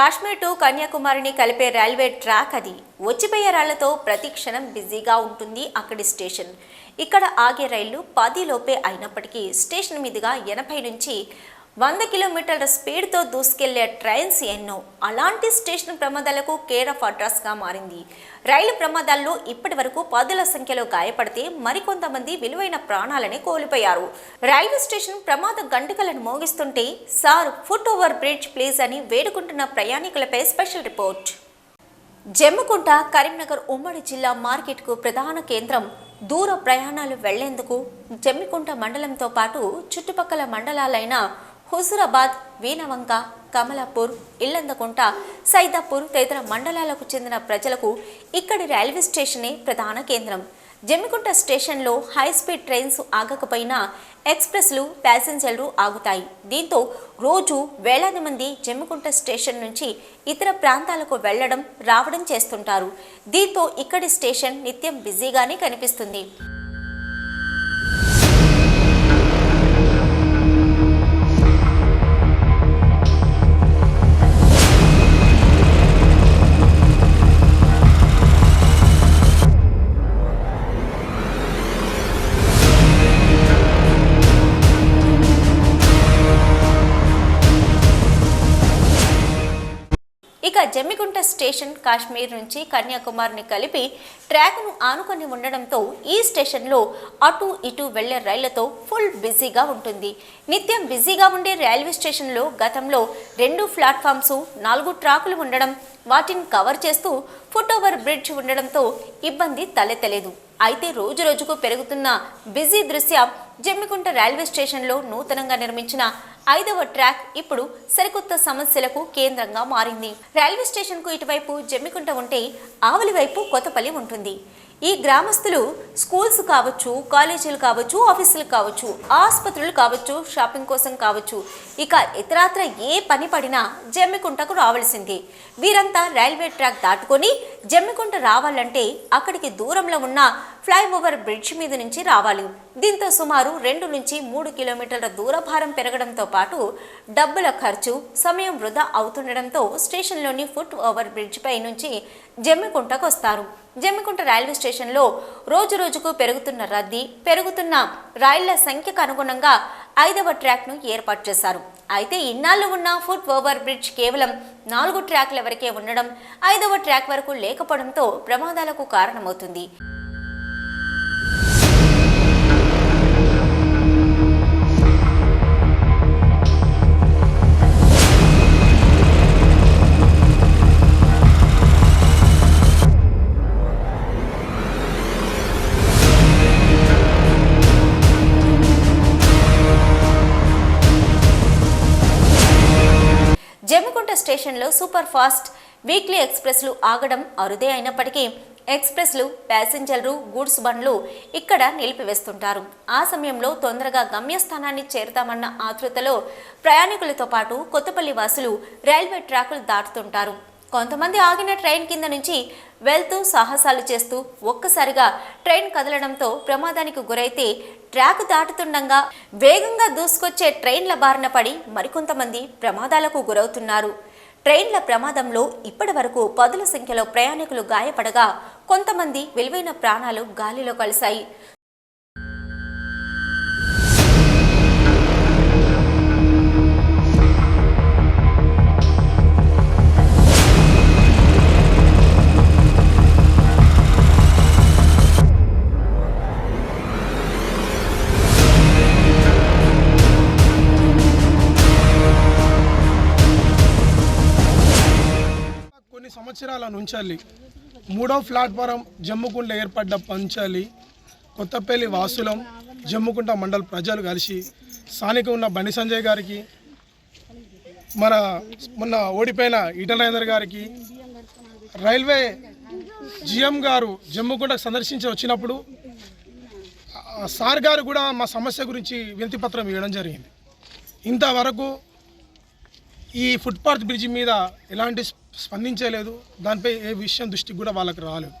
Kashmir to కన్యాకుమారిని కలిపే railway track అది. వచ్చిపోయే రాళ్ళతో ప్రతి క్షణం బిజీగా ఉంటుంది అక్కడి స్టేషన్. ఇక్కడ ఆగే రైళ్ళు పది లోపే అయినప్పటికీ స్టేషన్ మీదుగా ఎనభై నుంచి వంద కిలోమీటర్ల స్పీడ్తో దూసుకెళ్ళే ట్రైన్స్ ఎన్నో. అలాంటి స్టేషన్ ప్రమాదాలకు కేర్ ఆఫ్ అడ్రస్గా మారింది. రైలు ప్రమాదాల్లో ఇప్పటి వరకు పదుల సంఖ్యలో గాయపడితే మరికొంతమంది విలువైన ప్రాణాలని కోల్పోయారు. రైల్వే స్టేషన్ ప్రమాద గంటకలను మోగిస్తుంటే sir foot over bridge please అని వేడుకుంటున్న ప్రయాణికులపై స్పెషల్ రిపోర్ట్. జమ్మకుంట కరీంనగర్ ఉమ్మడి జిల్లా మార్కెట్కు ప్రధాన కేంద్రం. దూర ప్రయాణాలు వెళ్ళేందుకు జమ్మికుంట మండలంతో పాటు చుట్టుపక్కల మండలాలైన హుజురాబాద్ వీనవంక కమలాపూర్ ఇల్లందకుంట సైదాపూర్ తదితర మండలాలకు చెందిన ప్రజలకు ఇక్కడి రైల్వే స్టేషనే ప్రధాన కేంద్రం. జమ్మికుంట స్టేషన్లో హై స్పీడ్ ట్రైన్స్ ఆగకపోయినా ఎక్స్ప్రెస్లు ప్యాసింజర్లు ఆగుతాయి. దీంతో రోజు వేలాది మంది జమ్మికుంట స్టేషన్ నుంచి ఇతర ప్రాంతాలకు వెళ్ళడం రావడం చేస్తుంటారు. దీంతో ఇక్కడి స్టేషన్ నిత్యం బిజీగానే కనిపిస్తుంది. ఇక జమ్మికుంట స్టేషన్ కాశ్మీర్ నుంచి కన్యాకుమారిని కలిపి ట్రాక్ను ఆనుకొని ఉండడంతో ఈ స్టేషన్లో అటు ఇటు వెళ్ళే రైళ్ళతో ఫుల్ బిజీగా ఉంటుంది. నిత్యం బిజీగా ఉండే రైల్వే స్టేషన్లో గతంలో రెండు ప్లాట్ఫామ్స్ నాలుగు ట్రాకులు ఉండడం వాటిని కవర్ చేస్తూ ఫుట్ ఓవర్ బ్రిడ్జ్ ఉండడంతో ఇబ్బంది తలెత్తలేదు. అయితే రోజు రోజుకు పెరుగుతున్న బిజీ దృశ్యం జమ్మికుంట రైల్వే స్టేషన్లో నూతనంగా నిర్మించిన ఐదవ ట్రాక్ ఇప్పుడు సరికొత్త సమస్యలకు కేంద్రంగా మారింది. రైల్వే స్టేషన్కు ఇటువైపు జమ్మికుంట ఉంటే ఆవలి వైపు కొత్తపల్లి ఉంటుంది. ఈ గ్రామస్తులు స్కూల్స్ కావచ్చు కాలేజీలు కావచ్చు ఆఫీసులు కావచ్చు ఆసుపత్రులు కావచ్చు షాపింగ్ కోసం కావచ్చు ఇక ఇతరాత్ర ఏ పని పడినా జమ్మికుంటకు రావాల్సిందే. వీరంతా రైల్వే ట్రాక్ దాటుకొని జమ్మికుంట రావాలంటే అక్కడికి దూరంలో ఉన్న ఫ్లైఓవర్ బ్రిడ్జ్ మీద నుంచి రావాలి. దీంతో సుమారు రెండు నుంచి మూడు కిలోమీటర్ల దూరభారం పెరగడంతో పాటు డబ్బుల ఖర్చు సమయం వృధా అవుతుండడంతో స్టేషన్లోని ఫుట్ ఓవర్ బ్రిడ్జ్ పై నుంచి జమ్మికుంటకు వస్తారు. జమ్మికుంట రైల్వే స్టేషన్లో రోజు రోజుకు పెరుగుతున్న రద్దీ పెరుగుతున్న రైళ్ళ సంఖ్యకు అనుగుణంగా ఐదవ ట్రాక్ను ఏర్పాటు చేశారు. అయితే ఇన్నాళ్ళు ఉన్న ఫుట్ ఓవర్ బ్రిడ్జ్ కేవలం నాలుగు ట్రాక్ల వరకే ఉండడం ఐదవ ట్రాక్ వరకు లేకపోవడంతో ప్రమాదాలకు కారణమవుతుంది. జమ్మికుంట స్టేషన్లో సూపర్ ఫాస్ట్ వీక్లీ ఎక్స్ప్రెస్లు ఆగడం అరుదే అయినప్పటికీ ఎక్స్ప్రెస్లు ప్యాసింజర్లు గూడ్స్ బండ్లు ఇక్కడ నిలిపివేస్తుంటారు. ఆ సమయంలో తొందరగా గమ్యస్థానాన్ని చేరుతామన్న ఆతృతలో ప్రయాణికులతో పాటు కొత్తపల్లి వాసులు రైల్వే ట్రాకులు దాటుతుంటారు. కొంతమంది ఆగిన ట్రైన్ కింద నుంచి వెళ్తూ సాహసాలు చేస్తూ ఒక్కసారిగా ట్రైన్ కదలడంతో ప్రమాదానికి గురైతే ట్రాక్ దాటుతుండగా వేగంగా దూసుకొచ్చే ట్రైన్ల బారిన పడి మరికొంతమంది ప్రమాదాలకు గురవుతున్నారు. ట్రైన్ల ప్రమాదంలో ఇప్పటి వరకు పదుల సంఖ్యలో ప్రయాణికులు గాయపడగా కొంతమంది విలువైన ప్రాణాలు గాలిలో కలిశాయి. సంవత్సరాల నుంచాలి మూడో ప్లాట్ఫారం జమ్ముకుంట ఏర్పడ్డ పంచాలి కొత్తపల్లి వాసులం జమ్ముకుంట మండల ప్రజలు కలిసి స్థానిక ఉన్న బండి సంజయ్ గారికి మన మొన్న ఓడిపోయిన ఈటల గారికి రైల్వే జిఎం గారు జమ్ముకుంటకు సందర్శించి వచ్చినప్పుడు సార్ గారు కూడా మా సమస్య గురించి వినతిపత్రం ఇవ్వడం జరిగింది. ఇంతవరకు ఈ ఫుట్పాత్ బ్రిడ్జి మీద ఎలాంటి స్ప- స్పందించలేదు దానిపై ఏ విషయం దృష్టికి కూడా వాళ్ళకి రాలేదు.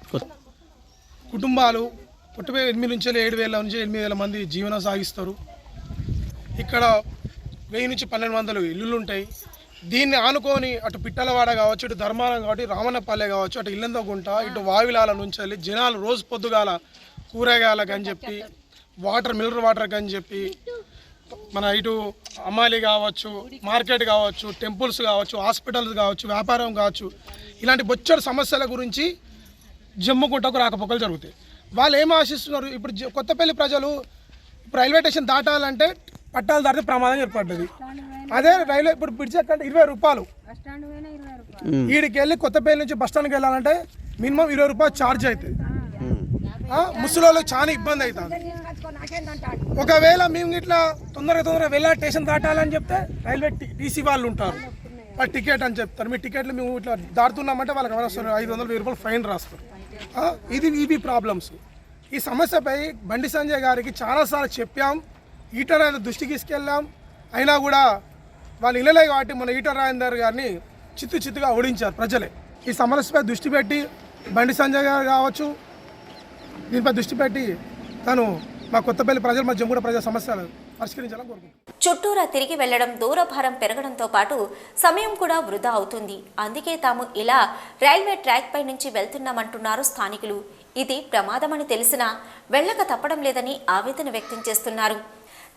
కుటుంబాలు పుట్టిపోయి ఎనిమిది నుంచి ఏడు వేల నుంచి ఎనిమిది వేల మంది జీవనం సాగిస్తారు. ఇక్కడ వెయ్యి నుంచి పన్నెండు వందలు ఇల్లులు ఉంటాయి. దీన్ని ఆనుకొని అటు పిట్టలవాడ కావచ్చు ఇటు ధర్మారం ఇటు రామన్నపల్లె కావచ్చు అటు ఇల్లందగుంట ఇటు వావిలాల నుంచి వెళ్ళి జనాలు రోజు పొద్దుగాల కూరగాయలకు అని చెప్పి వాటర్ మినరల్ వాటర్కి అని చెప్పి మన ఇటు అమ్మాలి కావచ్చు మార్కెట్ కావచ్చు టెంపుల్స్ కావచ్చు హాస్పిటల్స్ కావచ్చు వ్యాపారం కావచ్చు ఇలాంటి బొచ్చడి సమస్యల గురించి జమ్ముకుంటకు రాకపోకలు జరుగుతాయి. వాళ్ళు ఏం ఆశిస్తున్నారు? ఇప్పుడు జ- కొత్తపల్లి ప్రజలు ఇప్పుడు రైల్వే స్టేషన్ దాటాలంటే పట్టాలు దాటితే ప్రమాదం ఏర్పడ్డది. అదే రైల్వే ఇప్పుడు బ్రిడ్జ్ ఎక్కడ ఇరవై రూపాయలు. వీడికి వెళ్ళి కొత్తపల్లి నుంచి బస్ స్టాండ్కి వెళ్ళాలంటే మినిమం ఇరవై రూపాయలు ఛార్జ్ అవుతుంది ముసలి వాళ్ళకి చాలా ఇబ్బంది అవుతుంది ఒకవేళ మేము ఇట్లా తొందరగా తొందరగా వెళ్ళా స్టేషన్ దాటాలని చెప్తే రైల్వే టీసీ వాళ్ళు ఉంటారు. వాళ్ళు టికెట్ అని చెప్తారు. మీ టికెట్లు మేము ఇట్లా దాటుతున్నామంటే వాళ్ళకి ఎవరు వస్తారు? ఐదు వందలు వెయ్యి రూపాయలు ఫైన్ రాస్తారు. ఇది ఇవి ప్రాబ్లమ్స్ ఈ సమస్యపై బండి సంజయ్ గారికి చాలాసార్లు చెప్పాం. ఈటర్ ఆయన దృష్టికి తీసుకెళ్ళాం. అయినా కూడా వాళ్ళు ఇళ్ళలే కాబట్టి మన ఈటర్ రాజేందర్ గారిని చిత్తు చిత్తుగా ఓడించారు ప్రజలే. ఈ సమస్యపై దృష్టి పెట్టి బండి సంజయ్ గారు కావచ్చు దీనిపై దృష్టి పెట్టి తను మా కొత్తపల్లి ప్రజలు మా జమ్మూడ ప్రజల సమస్యలు పరిష్కరించాలని కోరుకుంటున్నాం. చుట్టూరా తిరిగి వెళ్ళడం దూరభారం పెరగడంతో పాటు సమయం కూడా వృధా అవుతుంది. అందుకే తాము ఇలా రైల్వే ట్రాక్ పై నుంచి వెళ్తున్నామంటున్నారు స్థానికులు. ఇది ప్రమాదమని తెలిసినా వెళ్ళక తప్పడం లేదని ఆవేదన వ్యక్తం చేస్తున్నారు.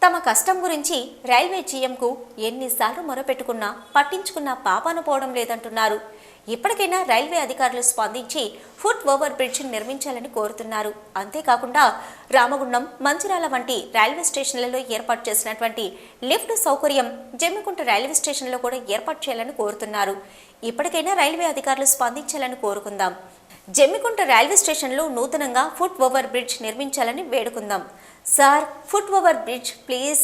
తమ కష్టం గురించి రైల్వే జీఎంకు ఎన్నిసార్లు మొరపెట్టుకున్నా పట్టించుకున్న పాపాన పోవడం లేదంటున్నారు. ఇప్పటికైనా రైల్వే అధికారులు స్పందించి ఫుట్ ఓవర్ బ్రిడ్జ్ నిర్మించాలని కోరుతున్నారు. అంతేకాకుండా రామగుండం మంచిరాల వంటి రైల్వే స్టేషన్లలో ఏర్పాటు చేసినటువంటి లిఫ్ట్ సౌకర్యం జమ్మికుంట రైల్వే స్టేషన్లో కూడా ఏర్పాటు చేయాలని కోరుతున్నారు. ఇప్పటికైనా రైల్వే అధికారులు స్పందించాలని కోరుకుందాం. జమ్మికుంట రైల్వే స్టేషన్లో నూతనంగా ఫుట్ ఓవర్ బ్రిడ్జ్ నిర్మించాలని వేడుకుందాం. Sir foot over bridge please.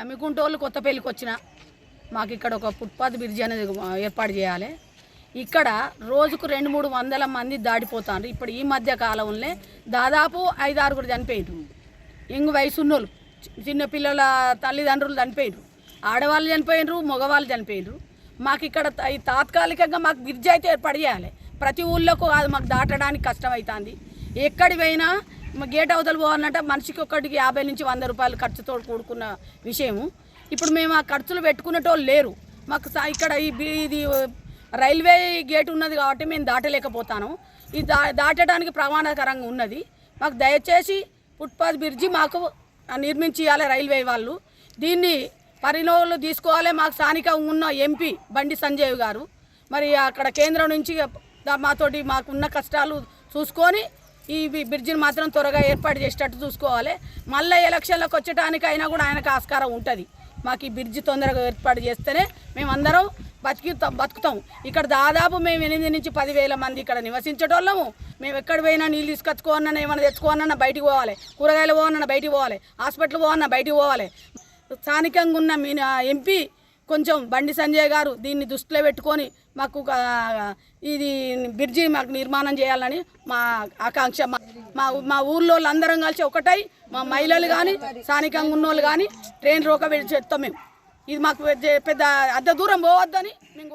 జమ్మికుంటోళ్ళు కొత్త పెళ్ళికి వచ్చిన మాకు ఇక్కడ ఒక ఫుట్పాత్ బ్రిడ్జ్ అనేది ఏర్పాటు చేయాలి. ఇక్కడ రోజుకు రెండు మూడు వందల మంది దాటిపోతారు ఇప్పుడు ఈ మధ్య కాలంలో దాదాపు ఐదు ఆరుగురు చనిపోయారు ఇంగు వయసు చిన్న పిల్లల తల్లిదండ్రులు చనిపోయారు ఆడవాళ్ళు చనిపోయినరు మగవాళ్ళు చనిపోయినరు మాకు ఇక్కడ ఈ తాత్కాలికంగా మాకు బ్రిడ్జ్ అయితే ఏర్పాటు చేయాలి. ప్రతి ఊళ్ళకు అది మాకు దాటడానికి కష్టమవుతుంది ఎక్కడి పోయినా గేట్ అవతల పోవాలంటే మనిషికి ఒక్కటికి యాభై నుంచి వంద రూపాయలు ఖర్చుతో కూడుకున్న విషయము. ఇప్పుడు మేము ఆ ఖర్చులు పెట్టుకునేటోళ్ళు లేరు. మాకు ఇక్కడ ఈ ఇది రైల్వే గేట్ ఉన్నది కాబట్టి మేము దాటలేకపోతాను. ఇది దా దాటడానికి ప్రమాణకరంగా ఉన్నది. మాకు దయచేసి ఫుట్పాత్ బ్రిడ్జి మాకు నిర్మించి రైల్వే వాళ్ళు. దీన్ని పరిణోలు తీసుకోవాలి మాకు స్థానికంగా ఉన్న ఎంపీ బండి సంజయ్ గారు. మరి అక్కడ కేంద్రం నుంచి మాతోటి మాకున్న కష్టాలు చూసుకొని ఈ బ్రిడ్జిని మాత్రం త్వరగా ఏర్పాటు చేసేటట్టు చూసుకోవాలి. మళ్ళీ ఎలక్షన్లకు వచ్చేటానికైనా కూడా ఆయనకు ఆస్కారం ఉంటుంది. మాకు ఈ బ్రిడ్జి తొందరగా ఏర్పాటు చేస్తేనే మేమందరం బతికి బతుకుతాం. ఇక్కడ దాదాపు మేము ఎనిమిది నుంచి పదివేల మంది ఇక్కడ నివసించేటోళ్ళము. మేము ఎక్కడ పోయినా నీళ్ళు తీసుకొచ్చుకోవన్నా ఏమైనా తెచ్చుకోవన్నా బయటికి పోవాలి. కూరగాయలు పోవన్నా బయటికి పోవాలి. హాస్పిటల్ పోవన్నా బయటికి పోవాలి. స్థానికంగా ఉన్న మీ ఎంపీ కొంచెం బండి సంజయ్ గారు దీన్ని దృష్టిలో పెట్టుకొని మాకు ఇది బ్రిడ్జి మాకు నిర్మాణం చేయాలని మా ఆకాంక్ష. మా- మా ఊర్లో అందరం కలిసి ఒకటై మా మహిళలు కానీ స్థానికంగా ఉన్నోళ్ళు కానీ ట్రైన్ రోక చెప్తాం మేము. ఇది మాకు పెద్ద అర్ధ దూరం పోవద్దని మేము